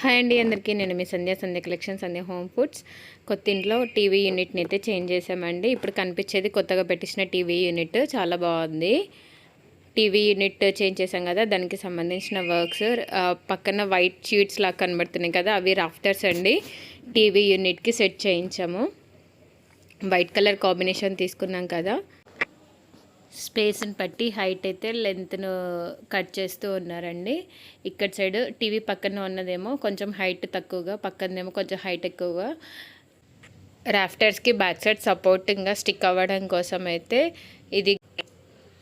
Hi అండి అందరికీ. నేను మీ Sandhya Sandhya collection Sandhya home foods. కొత్త ఇంట్లో టీవీ యూనిట్ని అయితే చేంజ్ చేసామండి ఇప్పుడు కనిపించేది కొత్తగా పెట్టించిన టీవీ యూనిట్. చాలా బాగుంది. టీవీ యూనిట్ చేంజ్ చేసాం కదా దానికి సంబంధించిన వర్క్స్ పక్కన వైట్ షీట్స్ లాగా కనబడుతున్నాయి కదా అవి రాఫ్టర్స్ అండి. టీవీ యూనిట్కి సెట్ చేయించాము. వైట్ కలర్ కాంబినేషన్ తీసుకున్నాం కదా. స్పేస్ని బట్టి హైట్ అయితే లెంత్ను కట్ చేస్తూ ఉన్నారండి. ఇక్కడ సైడ్ టీవీ పక్కన ఉన్నదేమో కొంచెం హైట్ తక్కువగా పక్కనదేమో కొంచెం హైట్ ఎక్కువగా. రాఫ్టర్స్కి బ్యాక్ సైడ్ సపోర్టింగ్గా స్టిక్ అవ్వడం కోసం అయితే ఇది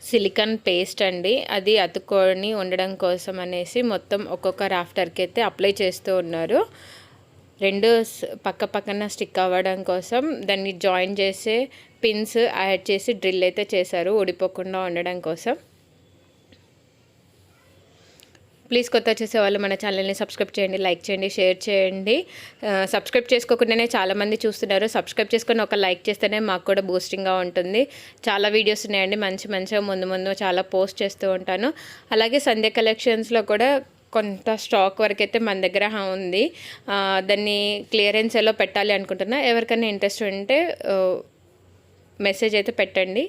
సిలికాన్ పేస్ట్ అండి. అది అతుక్కొని ఉండడం కోసం అనేసి మొత్తం ఒక్కొక్క రాఫ్టర్కి అయితే అప్లై చేస్తూ ఉన్నారు. రెండు పక్క పక్కన స్టిక్ అవ్వడం కోసం దాన్ని జాయిన్ చేసే పిన్స్ యాడ్ చేసి డ్రిల్ అయితే చేశారు ఊడిపోకుండా ఉండడం కోసం. ప్లీజ్ కొత్త వచ్చేసే వాళ్ళు మన ఛానల్ని సబ్స్క్రైబ్ చేయండి లైక్ చేయండి షేర్ చేయండి. సబ్స్క్రైబ్ చేసుకోకుండానే చాలామంది చూస్తున్నారు. సబ్స్క్రైబ్ చేసుకొని ఒక లైక్ చేస్తేనే మాకు కూడా బూస్టింగ్గా ఉంటుంది. చాలా వీడియోస్ ఉన్నాయండి మంచి మంచిగా ముందు ముందు చాలా పోస్ట్ చేస్తూ ఉంటాను. అలాగే సంధ్య కలెక్షన్స్లో కూడా కొంత స్టాక్ వరకు అయితే మన దగ్గర ఉంది. దాన్ని క్లియరెన్స్ ఎలా పెట్టాలి అనుకుంటున్నా? ఎవరికైనా ఇంట్రెస్ట్ ఉంటే మెసేజ్ అయితే పెట్టండి.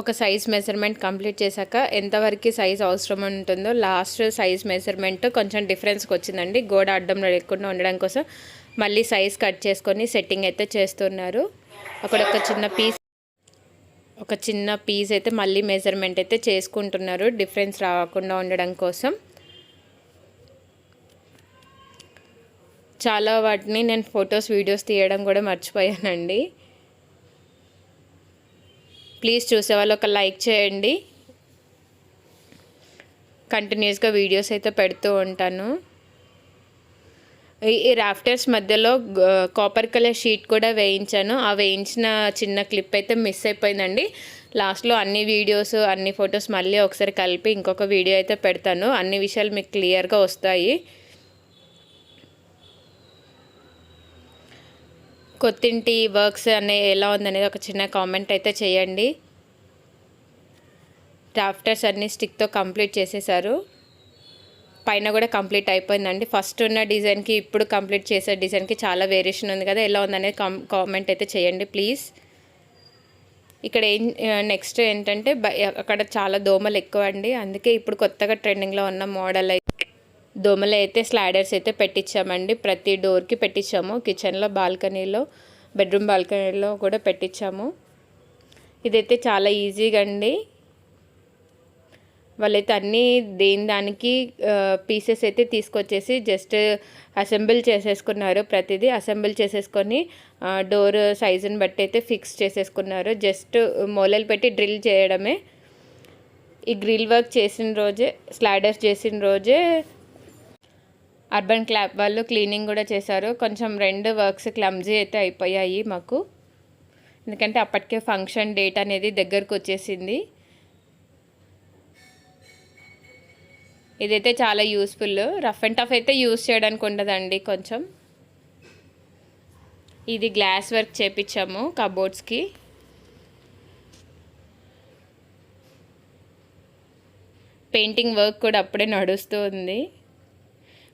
ఒక సైజ్ మెజర్మెంట్ కంప్లీట్ చేశాక ఎంతవరకు సైజ్ అవసరం ఉంటుందో లాస్ట్ సైజ్ మెజర్మెంట్ కొంచెం డిఫరెన్స్కి వచ్చిందండి. గోడ అడ్డం లేకుండా ఉండడం కోసం మళ్ళీ సైజ్ కట్ చేసుకొని సెట్టింగ్ అయితే చేస్తున్నారు. అక్కడ ఒక చిన్న పీస్ ఒక చిన్న పీస్ అయితే మళ్ళీ మెజర్మెంట్ అయితే చేసుకుంటున్నారు. డిఫరెన్స్ రాకుండా ఉండడం కోసం. చాలా వాటిని నేను ఫొటోస్ వీడియోస్ తీయడం కూడా మర్చిపోయానండి. ప్లీజ్ చూసే వాళ్ళు ఒక లైక్ చేయండి. కంటిన్యూస్గా వీడియోస్ అయితే పెడుతూ ఉంటాను. ఈ రాఫ్టర్స్ మధ్యలో కాపర్ కలర్ షీట్ కూడా వేయించాను. ఆ వేయించిన చిన్న క్లిప్ అయితే మిస్ అయిపోయిందండి. లాస్ట్లో అన్ని వీడియోస్ అన్ని ఫొటోస్ మళ్ళీ ఒకసారి కలిపి ఇంకొక వీడియో అయితే పెడతాను. అన్ని విషయాలు మీకు క్లియర్గా వస్తాయి. కొత్తింటి వర్క్స్ అనే ఎలా ఉందనేది ఒక చిన్న కామెంట్ అయితే చేయండి. డాఫ్టర్స్ అన్నీ స్టిక్తో కంప్లీట్ చేసేసారు. పైన కూడా కంప్లీట్ అయిపోయిందండి. ఫస్ట్ ఉన్న డిజైన్కి ఇప్పుడు కంప్లీట్ చేసే డిజైన్కి చాలా వేరియేషన్ ఉంది కదా ఎలా ఉందనేది కామెంట్ అయితే చేయండి ప్లీజ్. ఇక్కడ ఏం నెక్స్ట్ ఏంటంటే అక్కడ చాలా దోమలు ఎక్కువ అండి అందుకే ఇప్పుడు కొత్తగా ట్రెండింగ్లో ఉన్న మోడల్ అయితే దోమలు అయితే స్లైడర్స్ అయితే పెట్టించామండి ప్రతి డోర్కి పెట్టించాము కిచెన్లో బాల్కనీలో బెడ్రూమ్ బాల్కనీలో కూడా పెట్టించాము ఇదైతే చాలా ఈజీగా అండి. వాళ్ళైతే అన్నీ దేని దానికి పీసెస్ అయితే తీసుకొచ్చేసి జస్ట్ అసెంబుల్ చేసేసుకున్నారు. ప్రతిదీ అసెంబుల్ చేసేసుకొని డోర్ సైజుని బట్టి అయితే ఫిక్స్ చేసేసుకున్నారు. జస్ట్ మూలలు పెట్టి డ్రిల్ చేయడమే. ఈ గ్రిల్ వర్క్ చేసిన రోజే స్లైడర్స్ చేసిన రోజే అర్బన్ క్లాబ్ వాళ్ళు క్లీనింగ్ కూడా చేశారు. కొంచెం రెండు వర్క్స్ క్లమ్జీ అయితే అయిపోయాయి మాకు. ఎందుకంటే అప్పటికే ఫంక్షన్ డేట్ అనేది దగ్గరకు వచ్చేసింది. ఇదైతే చాలా యూస్ఫుల్ రఫ్ అండ్ టఫ్ అయితే యూస్ చేయడానికి ఉండదండి కొంచెం. ఇది గ్లాస్ వర్క్ చేపించాము కబోర్డ్స్కి పెయింటింగ్ వర్క్ కూడా అప్పుడే నడుస్తూ ఉంది.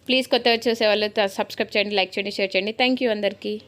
ప్లీజ్ కొత్త వచ్చేసే వాళ్ళు సబ్స్క్రైబ్ చేయండి లైక్ చేయండి షేర్ చేయండి. థ్యాంక్ యూ అందరికీ.